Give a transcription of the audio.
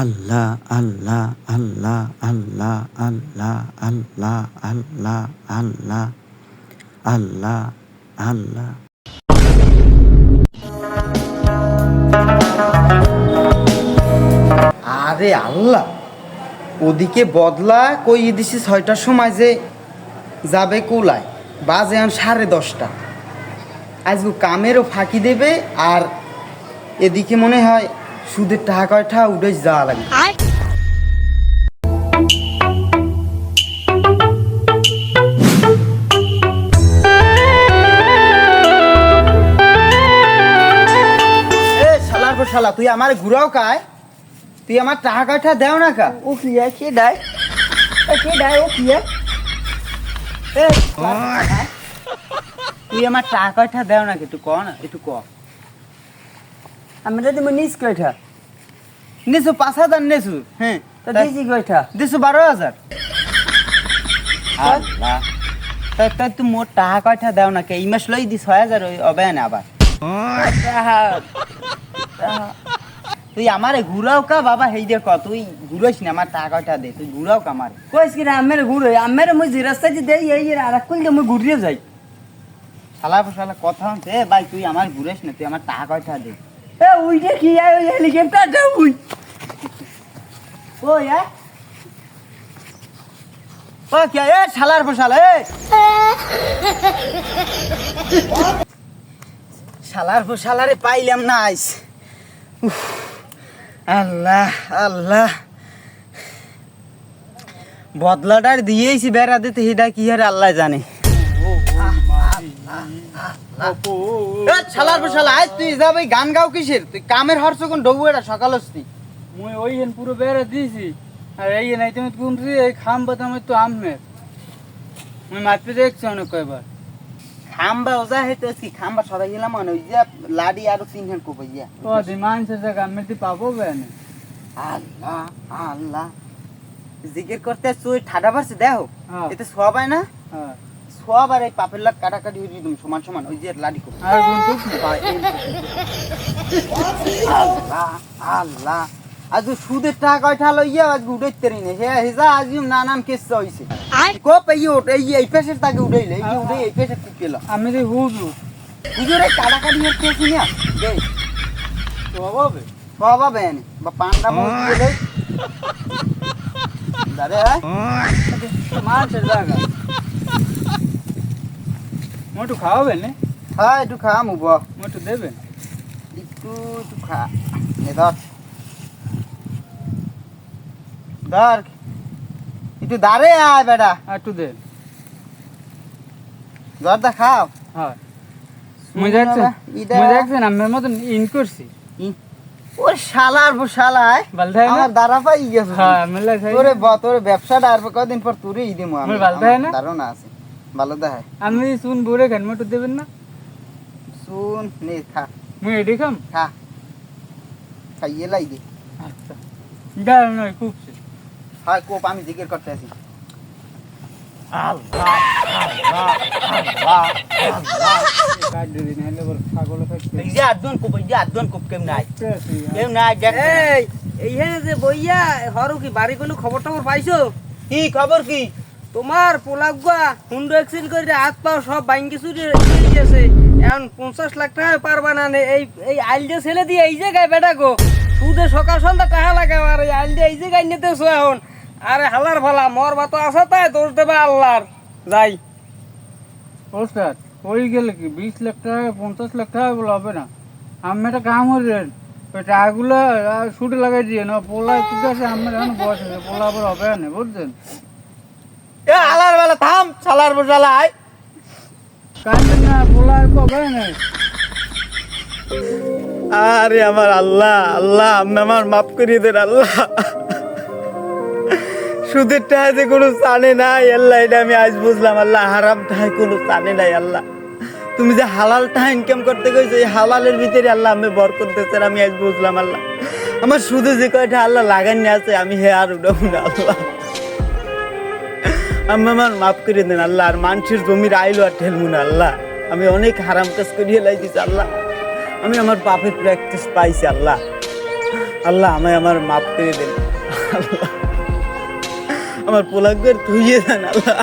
আল্লাহ আল্লাহ আল্লাহ আল্লাহ আল্লাহ আল্লাহ আল্লাহ আল্লাহ আল্লাহ আল্লাহ। আরে আল্লাহ, ওদিকে বদলা কই দিছি ছয়টার সময় যে যাবে কোলায়, বাজে আন সাড়ে দশটা। আজকে কামেরও ফাঁকি দেবে আর এদিকে মনে হয় সুদের টাকা কয়টা উঠে যাওয়া লাগবে শালা তুই আমার ঘুরাও কায় তুই আমার টাকা কয়টা দেও না কা ও কি কে দেয়? কে দেয় ও কি তুই আমার টাকা কয়টা দেও না একটু ক না একটু ক। আমরা তো মনিস কয়টা নেছু পাঁচ হাজার নেছু হ্যাঁ তো দিছি কয়টা দিছু বারো হাজার আল্লাহ। তুই মোট টাকা কয়টা দেও না কে এই মাস লই দি ছয় হাজার না আবার তুই আমারে ঘুরাও কা বাবা হেই দে ক তুই ঘুরাইস না আমার টাকা কয়টা দে তুই ঘুরাও কা আমার কইস কি না আমের ঘুরে আমের মই যে রাস্তা যে দেই এই আর কোন যে মই ঘুরিয়ে যাই। শালা শালা কথা হচ্ছে ভাই তুই আমার ঘুরাইস না তুই আমার টাকা কয়টা দে। এ উইটা কি আয় ওই হেলিকপ্টারটা উই। ও ইয়া ও, কে, এ, শালার শালা এ। শালার শালারে পাইলাম না আইস। আল্লাহ আল্লাহ। বদলাটার দিয়েছি বেড়া দিতে, সেটা কি হারে আল্লাহ জানে। শালার শালা আজ তুই যাবে গান গাও কিসের? তুই কামের হরছ কোন ডবু এটা সকাল হস্তি মুই ওই হেন পুরো বেড়া দিয়েছি। আর এই নাই তুমি কুমছি এই খাম বাতাম তো আমের। মুই মারতে দেখছি অনেক কয়বার। খাম্বা ওজা হেতে কি খাম্বা গেলাম মানে ওই যে লাডি আর ও জায়গা দি পাবো বেনে আল্লাহ আল্লাহ। জিকির করতে তুই ঠাডা পারছে দেখো। হ্যাঁ। এতে সব না? হ্যাঁ। সব আর এই পাপের লাগ কাটাকাটি হয়ে দিদুম সমান সমান ওই যে লাডি খুব আল্লাহ আজ সুদের টাকা কয়টা লইয়া আজ উঠাইতে রি না হে হেজা আজ নানান কেস হইছে। কোপ এই ওট এই এই পেশের তাকে উঠাইলে এই উঠে এই পেশের কুপিলা আমি দি হুজু বুঝরে কাটাকাটি হচ্ছে না দেই তো হবে বাবা বেন বা পান্ডা মুখ দিলে দাদা মানুষের জায়গা। মোটু খাওয়াবে না? হ্যাঁ একটু খা মুব মোটু দেবেন একটু একটু খা। নে ধর। ধর। একটু দাঁড়ে আয় বেটা। একটু দে। খাও। হ্যাঁ। দেখছেন ইটা- মুই দেখছেন আমের মতন ইন করছি। ও শালার বো শালায়। না? আমার দাঁড়া পাই গেছে। হ্যাঁ মেলা তোরে তোর ব্যবসাটা আর কদিন পর তোরে ই দিমু আমি। না? আছে। ভালো দেখায়। আমি শুন বুড়ে খান দেবেন না? শুন নে খা। মুই এডি খাম? খা। খাইয়ে লাই দি। আচ্ছা। ডাল নয় খুব হ্যাঁ কোপ আমি জিকির করতে আছি। খবর টবর পাইছো? কি খবর কি? তোমার পোলাগুয়া হুন্ডো অ্যাক্সিডেন্ট করে হাত পাও সব বাইঙ্গে চুরি গেছে। এখন পঞ্চাশ লাখ টাকা পারবা না। এই এই আইলটা ছেলে দিয়ে এই জায়গায় বেটা গো। সুদে সকাল সন্ধ্যা টাকা লাগে আর এই আইলটা এই জায়গায় নিতেছো এখন। আরে হালার ভালা মর বা তো আছে তাই, দোষ দেবে আল্লাহর। যাই। ওস্তাদ ওই গেলে কি? বিশ লাখ টাকা, পঞ্চাশ লাখ টাকা বলে হবে না। আমি একটা কাম হলেন ওই টাকাগুলো শুটে লাগাই দিয়ে না পোলা ঠিক আছে আমার এখন আছে পোলা আবার হবে না, বুঝছেন? বেলা থাম শালার বসালা আয় কান্দে না পোলা হবে না আরে আমার আল্লাহ আল্লাহ, আপনি আমার মাফ করিয়ে দেন, আল্লাহ। সুদের টাকাতে কোনো জানে নাই, আল্লাহ, এটা আমি আজ বুঝলাম, আল্লাহ, হারাম টাকায় কোনো জানে নাই, আল্লাহ। তুমি যে হালাল টাকা ইনকাম করতে গেছো, এই হালালের ভিতরে আল্লাহ আমি বর করতেছেন আমি আজ বুঝলাম, আল্লাহ। আমার সুদে যে কয়টা আল্লাহ লাগানি আছে, আমি হে আর উঠাবো না, আল্লাহ। আমার মাফ করে দেন আল্লাহ, আর মানুষের জমির আইলো আর ঠেলবো না আল্লাহ। আমি অনেক হারাম কাজ করিয়ে লাইছি আল্লাহ। আমি আমার পাপের প্র্যাকটিস পাইছি, আল্লাহ। আল্লাহ, আমায় আমার মাফ করে দেন, আল্লাহ। আমার পোলাগের ধুইয়ে দেন, আল্লাহ।